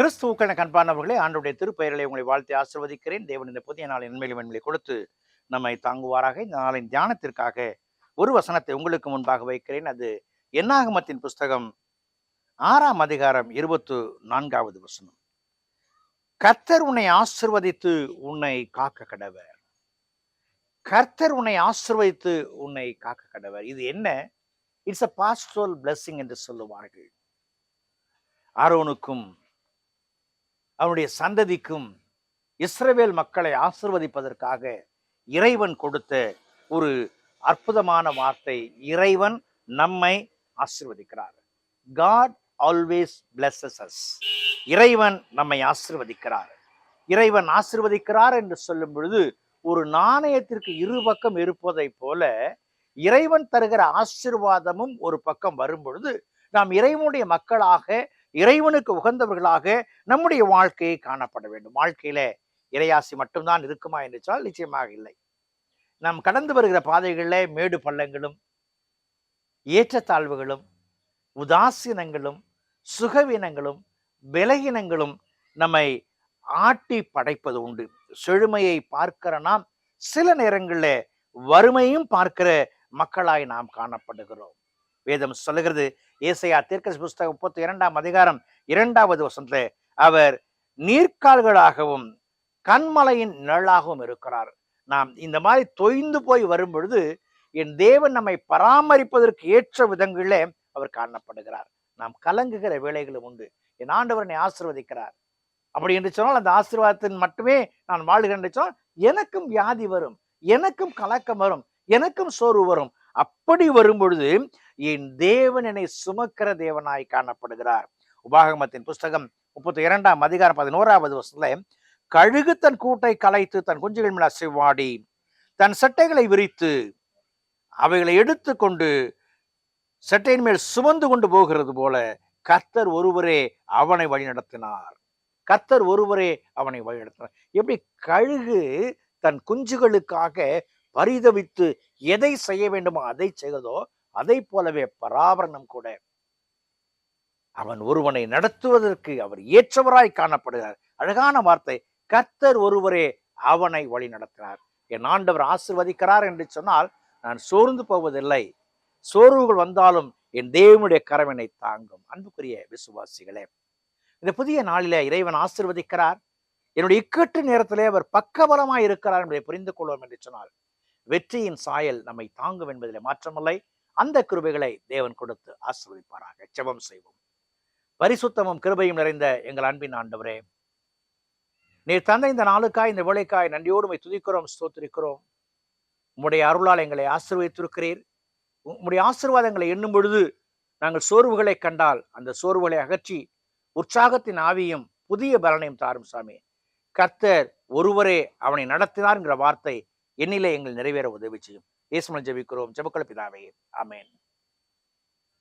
கிறிஸ்துவுக்கள் கண்பானவர்களே ஆண்டுடைய திருப்பெயர்களை உங்களை வாழ்த்தி ஆசிர்வதிக்கிறேன். தேவன் இந்த புதிய நாளின் நன்மையிலும் நன்மையை கொடுத்து நம்மை தாங்குவாராக. இந்த நாளின் தியானத்திற்காக ஒரு வசனத்தை உங்களுக்கு முன்பாக வைக்கிறேன். அது என்னாகமத்தின் புஸ்தகம் ஆறாம் அதிகாரம் இருபத்து நான்காவது வசனம். கர்த்தர் உன்னை ஆசிர்வதித்து உன்னை காக்க கடவர். கர்த்தர் உன்னை ஆசிர்வதித்து உன்னை காக்க கடவர். இது என்ன? இட்ஸ் அ பாஸ்டோல் பிளஸ்ஸிங் என்று சொல்லுவார்கள். ஆரோனுக்கும் அவனுடைய சந்ததிக்கும் இஸ்ரவேல் மக்களை ஆசிர்வதிப்பதற்காக இறைவன் கொடுத்த ஒரு அற்புதமான வார்த்தை இறைவன் நம்மை ஆசிர்வதிக்கிறார். காட் ஆல்வேஸ் பிளஸஸ் அஸ் இறைவன் நம்மை ஆசிர்வதிக்கிறார். இறைவன் ஆசிர்வதிக்கிறார் என்று சொல்லும் பொழுது ஒரு நாணயத்திற்கு இரு பக்கம் இருப்பதைப் போல இறைவன் தருகிற ஆசிர்வாதமும் ஒரு பக்கம் வரும் பொழுது நாம் இறைவனுடைய மக்களாக இறைவனுக்கு உகந்தவர்களாக நம்முடைய வாழ்க்கையை காணப்பட வேண்டும். வாழ்க்கையில இறையாசி மட்டும்தான் இருக்குமா என்று சொன்னால் நிச்சயமாக இல்லை. நாம் கடந்து வருகிற பாதைகளில் மேடு பள்ளங்களும் ஏற்றத்தாழ்வுகளும் உதாசீனங்களும் சுகவீனங்களும் விலகினங்களும் நம்மை ஆட்டி படைப்பது உண்டு. செழுமையை பார்க்கிற நாம் சில நேரங்களில் வறுமையும் பார்க்கிற மக்களாய் நாம் காணப்படுகிறோம். வேதம் சொல்லுகிறது. ஏசையா தீர்க்க புஸ்தகம் முப்பத்தி இரண்டாம் அதிகாரம் இரண்டாவது வசனத்துல அவர் நீர்க்கால்களாகவும் கண்மலையின் நிழலாகவும் இருக்கிறார். நாம் இந்த மாதிரி தொய்ந்து போய் வரும் பொழுது என் தேவன் நம்மை பராமரிப்பதற்கு ஏற்ற விதங்களிலே அவர் காணப்படுகிறார். நாம் கலங்குகிற வேலைகளும் உண்டு. என் ஆண்டவர் என்னை ஆசிர்வதிக்கிறார். அப்படி என்று சொன்னால் அந்த ஆசீர்வாதத்தின் மட்டுமே நான் வாழ்கிறேன் என்று சொன்னால் எனக்கும் வியாதி வரும் எனக்கும் கலக்கம் வரும் எனக்கும் சோர்வு வரும். அப்படி வரும்பொழுது என் தேவன் என்னை சுமக்கிற தேவனாய் காணப்படுகிறார். உபாகமத்தின் புஸ்தகம் முப்பத்தி இரண்டாம் அதிகாரம் பதினோராவது வருஷத்துல கழுகு தன் கூட்டை கலைத்து தன் குஞ்சுகள் மேல் அசைவாடி தன் சட்டைகளை விரித்து அவைகளை எடுத்துக்கொண்டு சட்டையின் மேல் சுமந்து கொண்டு போகிறது போல கர்த்தர் ஒருவரே அவனை வழிநடத்தினார். கர்த்தர் ஒருவரே அவனை வழிநடத்தினார். எப்படி கழுகு தன் குஞ்சுகளுக்காக பரிதவித்து எதை செய்ய வேண்டுமோ அதை செய்வதோ அதை போலவே பராபரணம் கூட. அவன் ஒருவனை நடத்துவதற்கு அவர் ஏற்றவராய் காணப்படுகிறார். அழகான வார்த்தை. கர்த்தர் ஒருவரே அவனை வழி நடத்தினார் என் ஆண்டவர் ஆசிர்வதிக்கிறார் என்று சொன்னால் நான் சோர்ந்து போவதில்லை. சோர்வுகள் வந்தாலும் என் தேவனுடைய கரவினை தாங்கும். அன்புக்குரிய விசுவாசிகளே இந்த புதிய நாளில இறைவன் ஆசிர்வதிக்கிறார். என்னுடைய இக்கட்டு நேரத்திலே அவர் பக்கபலமாய் இருக்கிறார் என்பதை புரிந்து கொள்வோம் என்று சொன்னால் வெற்றியின் சாயல் நம்மை தாங்கும் என்பதில் மாற்றமில்லை. அந்த கிருபைகளை தேவன் கொடுத்து ஆசிர்வதிப்பாராக. ஜெபம் செய்வோம். பரிசுத்தமும் கிருபையும் நிறைந்த எங்கள் அன்பின் ஆண்டவரே நீர் தந்த இந்த நாளுக்காய் இந்த வேலைக்காய் நன்றியோடு துதிக்கிறோம் ஸ்தோத்திரிக்கிறோம். உம்முடைய அருளால் எங்களை ஆசிர்வதித்திருக்கிறீர். உம்முடைய ஆசீர்வாதங்களை எண்ணும் பொழுது நாங்கள் சோர்வுகளை கண்டால் அந்த சோர்வுகளை அகற்றி உற்சாகத்தின் ஆவியும் புதிய பலனையும் தாரும் சாமி. கர்த்தர் ஒருவரே அவனை நடத்தினார் என்கிற வார்த்தை எண்ணிலே எங்கள் நிறைவேற உதவி செய்யும். இயேசுமன் ஜெபிக்கிறோம். ஜெபக்கல பிதாவே. அமேன்